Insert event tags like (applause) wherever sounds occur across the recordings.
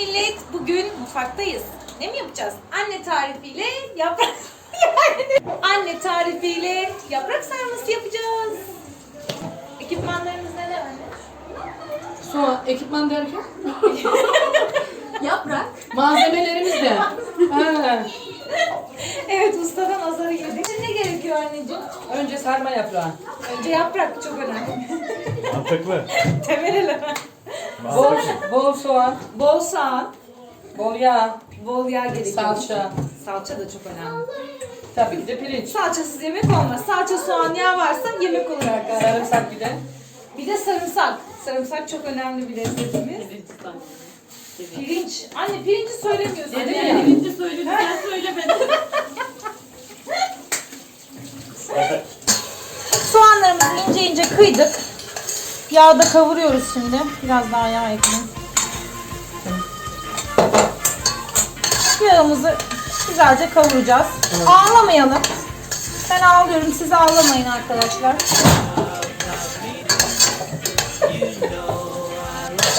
millet. Bugün mutfaktayız. Ne mi yapacağız? Anne tarifiyle yaprak... (laughs) Yani anne tarifiyle yaprak sarması yapacağız. Ekipmanlarımız neler anne? Soğan, ekipman derken (laughs) Yaprak. malzemelerimiz de. Ha. Evet ustadan azarı yedik. Şimdi ne gerekiyor anneciğim? Önce sarma yaprağı. Önce yaprak çok önemli. Mantıklı. (laughs) Temel element. Bol, bol soğan, Bol soğan, bol yağ, bol yağ gerekiyor. salça. Salça da çok önemli. Tabii ki de pirinç. Salçasız yemek olmaz. Salça, soğan, yağ varsa yemek olur arkadaşlar. Sarımsak bir de. Bir de sarımsak. Sarımsak çok önemli bir lezzetimiz. Pirinç. Anne pirinci söylemiyorsun. Dedim Anne. ya. Birinci söyledi, sen söylemedin. Soğanlarımızı ince ince kıydık. Yağda kavuruyoruz şimdi. Biraz daha yağ ekleyin. Yağımızı güzelce kavuracağız. Ağlamayalım. Ben ağlıyorum. Siz ağlamayın arkadaşlar. (laughs)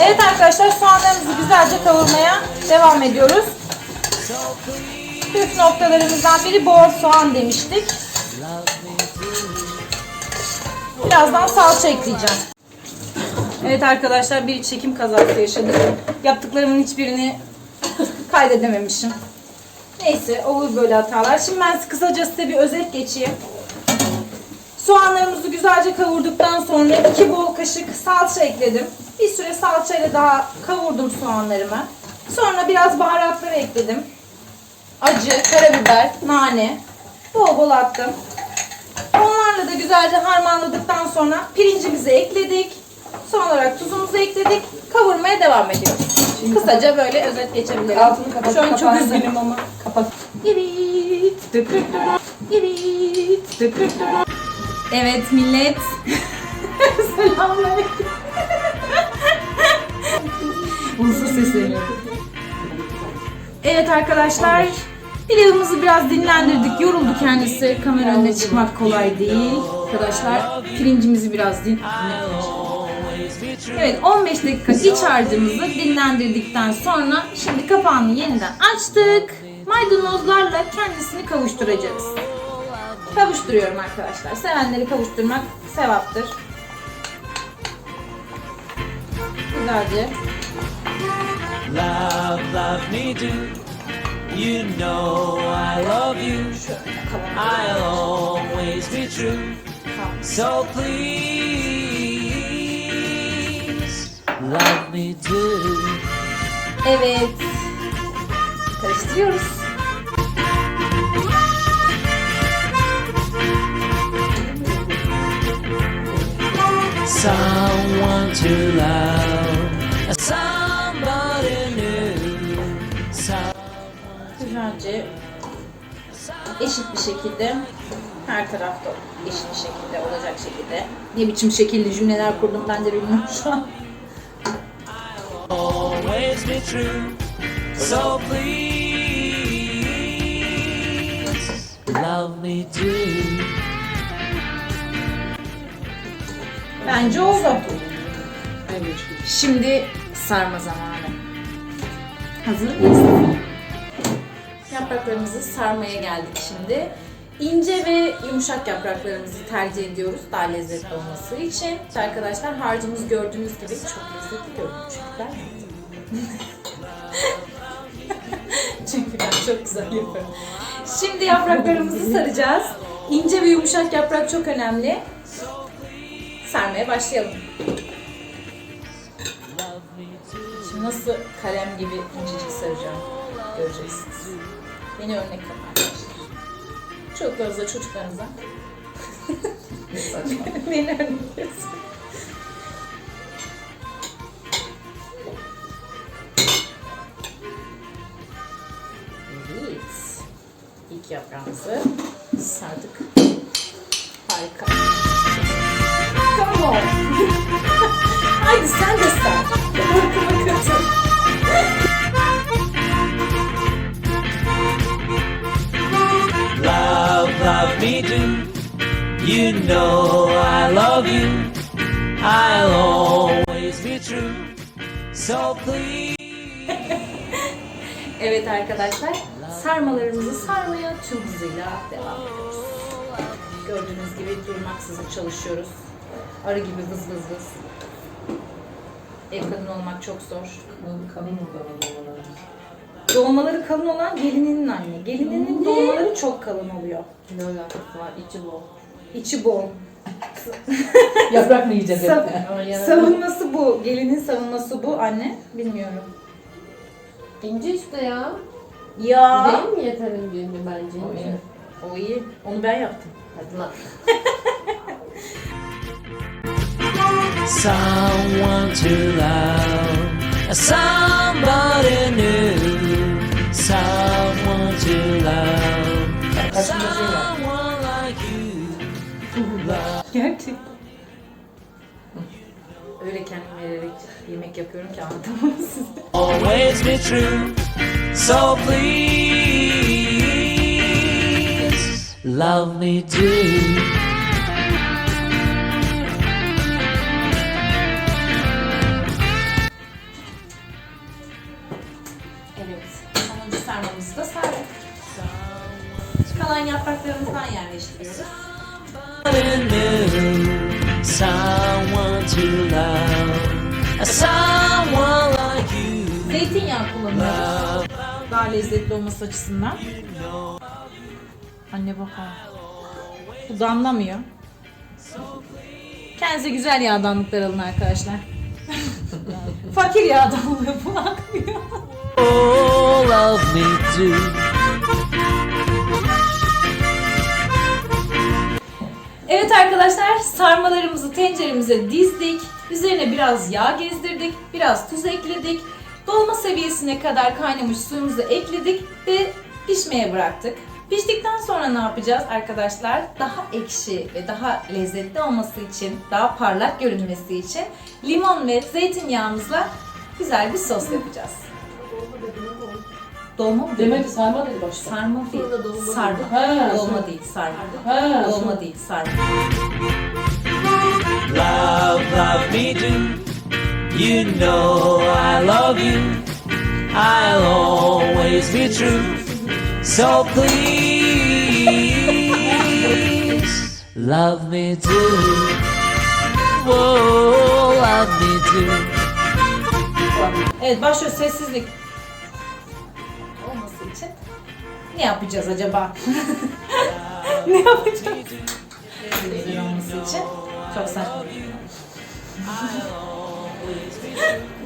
Evet arkadaşlar soğanlarımızı güzelce kavurmaya devam ediyoruz. Püf noktalarımızdan biri bol soğan demiştik. Birazdan salça ekleyeceğim. Evet arkadaşlar bir çekim kazası yaşadık. Yaptıklarımın hiçbirini kaydedememişim. Neyse olur böyle hatalar. Şimdi ben kısaca size bir özet geçeyim. Soğanlarımızı güzelce kavurduktan sonra iki bol kaşık salça ekledim. Bir süre salçayla daha kavurdum soğanlarımı. Sonra biraz baharatları ekledim. Acı, karabiber, nane. Bol bol attım. Onlarla da güzelce harmanladıktan sonra pirincimizi ekledik. Son olarak tuzumuzu ekledik. Kavurmaya devam ediyoruz. Kısaca böyle özet geçebilirim. Altını kapat. Şu an çok üzgünüm ama. Kapat. Evet. Evet. Evet millet. Selamünaleyküm. Ulusal sesleniyorum. Evet arkadaşlar. Pilavımızı biraz dinlendirdik. Yoruldu kendisi. Kamera önüne çıkmak kolay değil. Arkadaşlar pirincimizi biraz din Evet 15 dakika iç harcımızı dinlendirdikten sonra şimdi kapağını yeniden açtık. Maydanozlarla kendisini kavuşturacağız. Kavuşturuyorum arkadaşlar. Sevenleri kavuşturmak sevaptır. Güzelce. Love, love me do. You know I love you. I'll always be true. So please, me do. Evet. Karıştırıyoruz. Someone to love. Somebody new. Some Güzelce eşit bir şekilde her tarafta eşit bir şekilde olacak şekilde ne biçim şekilli cümleler kurdum ben de bilmiyorum şu an. Always be true. So please, love me do. Bence oldu. Şimdi sarma zamanı. Hazır mıyız? Yapraklarımızı sarmaya geldik şimdi. İnce ve yumuşak yapraklarımızı tercih ediyoruz daha lezzetli olması için. Arkadaşlar harcımız gördüğünüz gibi çok lezzetli görünüyor. Çünkü ben (laughs) Çünkü ben çok güzel yaparım. Şimdi yapraklarımızı saracağız. İnce ve yumuşak yaprak çok önemli. Sarmaya başlayalım. Şimdi nasıl kalem gibi incecik saracağım göreceksiniz. Beni örnek alın. Çocuklarınıza, çocuklarınıza. Beni alın. Evet. İlk yaprağımızı sardık. Harika. Come on. (laughs) Haydi sen de sar. Korkuma katıl. You know I love you. I'll always be true. So please. (laughs) Evet arkadaşlar, sarmalarımızı sarmaya tüm hızıyla devam ediyoruz. Gördüğünüz gibi durmaksızın çalışıyoruz. Arı gibi vız vız vız. Ev kadını olmak çok zor. Kalın? Dolmaları kalın olan gelininin anne. Gelininin dolmaları çok kalın oluyor. Ne alakası var? İçi bol. İçi bol. (laughs) Yaprak mı yiyeceğiz Sa- hep? savunması bu. Gelinin savunması bu anne. Bilmiyorum. İnce işte ya. Ya. Değil mi yeterince ince bence ince. O iyi. Onu ben yaptım. Hadi lan. Someone to love, somebody yemek yapıyorum ki anlatamam (laughs) size. Always be true, so please love me do. Evet. Sonuncu sarmamızı da sardık. Kalan yapraklarımızdan yerleştiriyoruz. Someone to love, someone like you. Zeytinyağı kullanıyoruz. Daha lezzetli olması açısından. Anne bakar. Bu damlamıyor. Kendinize güzel yağdanlıklar alın arkadaşlar. (laughs) Fakir yağ damlıyor bu akmıyor. Oh, love me do. Evet arkadaşlar sarmalarımızı tenceremize dizdik. Üzerine biraz yağ gezdirdik. Biraz tuz ekledik. Dolma seviyesine kadar kaynamış suyumuzu ekledik ve pişmeye bıraktık. Piştikten sonra ne yapacağız arkadaşlar? Daha ekşi ve daha lezzetli olması için, daha parlak görünmesi için limon ve zeytinyağımızla güzel bir sos yapacağız. Dolma mı? Demek ki sarma dedi başta. Sarma değil. Sarma. Ha, Dolma değil, sarma. Ha, Dolma değil, sarma. Love, me do. You know I love you. I'll always be true. So please love me do. Oh, love me do. Evet başlıyor sessizlik. Olması için ne yapacağız acaba? (laughs) ne yapacağız? Güzel olması için çok saçma.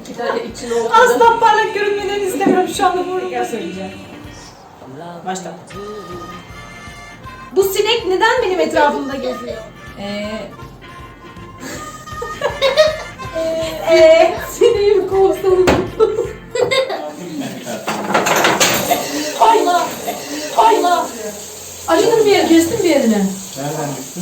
İki tane içine oldu. Asla parlak görünmeden istemiyorum şu anda bunu gel söyleyeceğim. Başla. Bu sinek neden benim etrafımda geziyor? (laughs) Eee... Eee... Sineğimi kovsalım. Allah! Allah! Acıdın bir yer, kestin bir yerini. Nereden düştü?